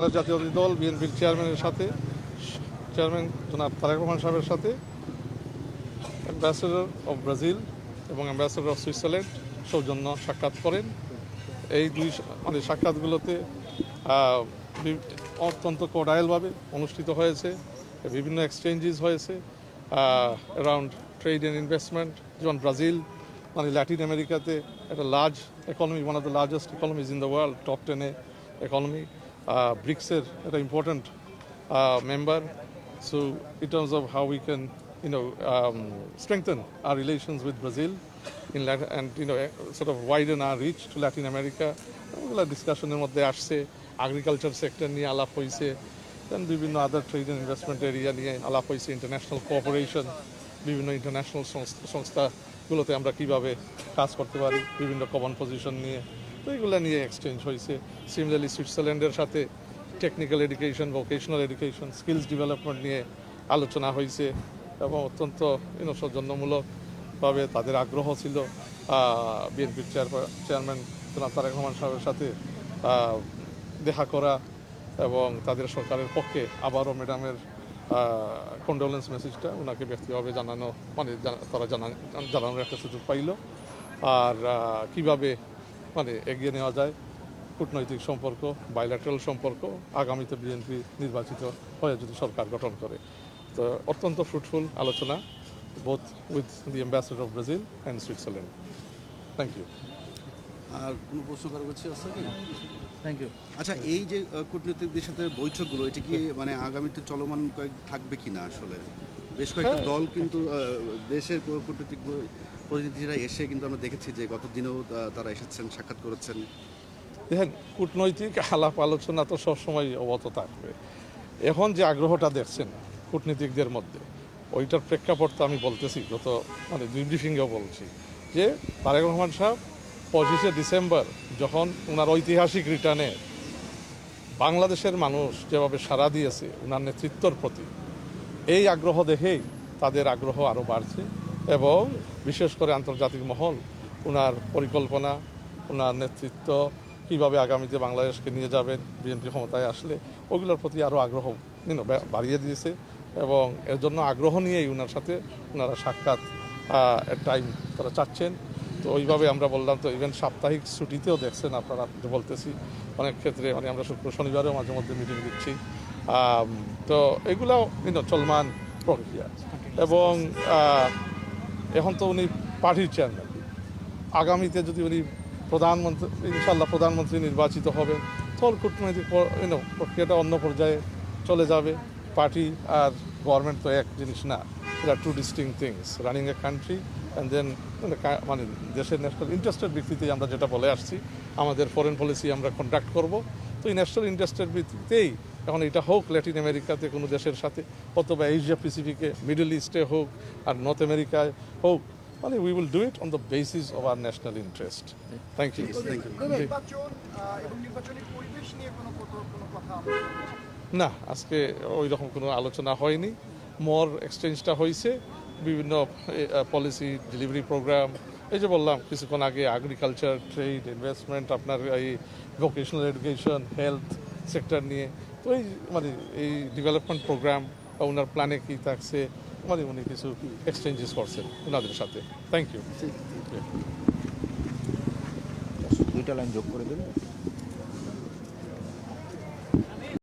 জাতীয়তাবাদী দল, বিএনপির চেয়ারম্যানের সাথে চেয়ারম্যান জনাব তারেক রহমান সাহেবের সাথে অ্যাম্বাসেডর অফ ব্রাজিল এবং অ্যাম্বাসেডর অফ সুইজারল্যান্ড সৌজন্য সাক্ষাৎ করেন। এই দুই মানে সাক্ষাৎগুলোতে অত্যন্ত কোডাইলভাবে অনুষ্ঠিত হয়েছে, বিভিন্ন এক্সচেঞ্জেস হয়েছে অ্যারাউন্ড ট্রেড অ্যান্ড ইনভেস্টমেন্ট যেমন ব্রাজিল মানে ল্যাটিন আমেরিকাতে একটা large economy one of the largest economies in the world top টেনে ইকোনমি ব্রিক্সের একটা in terms of how we can, you know, um, strengthen our relations with Brazil, in Latin, and you know, eh, sort of widen our reach to Latin America. ওগুলো ডিসকাশনের মধ্যে আসছে agriculture sector নিয়ে আলাপ হয়েছে then বিভিন্ন other trade and investment area নিয়ে আলাপ হয়েছে ইন্টারন্যাশনাল কোঅপারেশন বিভিন্ন ইন্টারন্যাশনাল সংস্থাগুলোতে আমরা কীভাবে কাজ করতে পারি বিভিন্ন কমন পজিশন নিয়ে তো এগুলো নিয়ে এক্সচেঞ্জ হয়েছে। সিমিলারলি সুইজারল্যান্ডের সাথে technical education vocational education skills development নিয়ে আলোচনা হয়েছে এবং অত্যন্ত সৌজন্যমূলকভাবে তাদের আগ্রহ ছিল। বিএনপির চেয়ারম্যান জনাব তারেক রহমান সাহেবের সাথে দেখা করা এবং তাদের সরকারের পক্ষে আবারও ম্যাডামের কন্ডোলেন্স মেসেজটা ওনাকে ব্যক্তিভাবে জানানো মানে তারা জানা, জানানোর একটা সুযোগ পাইল। আর কীভাবে মানে এগিয়ে নেওয়া যায়। কূটনৈতিক সম্পর্ক বাইল্যাটারাল সম্পর্ক আগামীতে বিএনপি নির্বাচিত হয়ে যদি সরকার গঠন করে। তো অত্যন্ত ফ্রুটফুল আলোচনা both with the ambassador of Brazil and Switzerland thank you আর কোনো প্রশ্ন কারও কাছে আছে কি? থ্যাংক ইউ আচ্ছা এই যে কূটনীতিকদের সাথে বৈঠকগুলো এটা কি মানে আগামীতে চলমান কয়েক থাকবে কিনা আসলে? বেশ কয়েকটা হ্যাঁ। দল কিন্তু দেশের কূ- কূটনীতিক প্রতিনিধিরা এসে কিন্তু আমরা দেখেছি যে গত দিনেও তারা এসেছেন, সাক্ষাৎ করেছেন। দেখেন কূটনৈতিক আলাপ আলোচনা তো সবসময় অবত থাকবে। এখন যে আগ্রহটা দেখছেন কূটনীতিকদের মধ্যে, ওইটার প্রেক্ষাপট তো আমি বলতেছি, গত মানে দুই ব্রিফিংয়েও বলছি যে তারেক রহমান সাহেব পঁচিশে ডিসেম্বর যখন ওনার ঐতিহাসিক রিটার্নে বাংলাদেশের মানুষ যেভাবে সাড়া দিয়েছে ওনার নেতৃত্বর প্রতি, এই আগ্রহ দেখেই তাদের আগ্রহ আরও বাড়ছে। এবং বিশেষ করে আন্তর্জাতিক মহল ওনার পরিকল্পনা ওনার নেতৃত্ব কীভাবে আগামীতে বাংলাদেশকে নিয়ে যাবেন বিএনপি ক্ষমতায় আসলে ওগুলোর প্রতি আরও আগ্রহ বাড়িয়ে দিয়েছে এবং এর জন্য আগ্রহ নিয়েই ওনার সাথে ওনারা সাক্ষাৎ টাইম তারা চাচ্ছেন। তো ওইভাবে আমরা বললাম তো ইভেন সাপ্তাহিক ছুটিতেও দেখছেন আপনারা বলতেছি অনেক ক্ষেত্রে মানে আমরা শুক্র শনিবারেও মাঝে মধ্যে মিটিং দিচ্ছি। তো এগুলো চলমান প্রক্রিয়া। এবং এখন তো উনি পার্টির চেয়ারম্যান আগামীতে যদি উনি প্রধানমন্ত্রী ইনশাল্লাহ প্রধানমন্ত্রী নির্বাচিত হবেন তখন কূটনৈতিক প্রক্রিয়াটা অন্য পর্যায়ে চলে যাবে। পার্টি আর গভর্নমেন্ট তো এক জিনিস না এটা two distinct things running a country and then মানে দেশের ন্যাশনাল ইন্টারেস্টের ভিত্তিতেই আমরা যেটা বলে আসছি, আমাদের ফরেন পলিসি আমরা কন্ডাক্ট করব। তো এই ন্যাশনাল ইন্টারেস্টের ভিত্তিতেই এখন এটা হোক ল্যাটিন আমেরিকাতে কোনো দেশের সাথে অথবা এশিয়া প্যাসিফিকে মিডল ইস্টে হোক আর নর্থ আমেরিকায় হোক মানে we will do it on the basis of our national interest thank you নির্বাচন আহ, এবং নির্বাচনী পরিবেশ নিয়ে কোনো কত- কোনো কথা আমরা না। আজকে ওই রকম কোনো আলোচনা হয়নি। মোর এক্সচেঞ্জটা হয়েছে বিভিন্ন পলিসি ডেলিভারি প্রোগ্রাম এই যে বললাম কিছুক্ষণ আগে এগ্রিকালচার ট্রেড ইনভেস্টমেন্ট আপনার এই ভোকেশনাল এডুকেশন হেলথ সেক্টর নিয়ে। তো এই মানে এই ডেভেলপমেন্ট প্রোগ্রাম বা ওনার প্ল্যানে কী থাকছে মানে উনি কিছু এক্সচেঞ্জেস করছেন ওনাদের সাথে। থ্যাংক ইউ দুইটা লাইন যোগ করে দেবেন?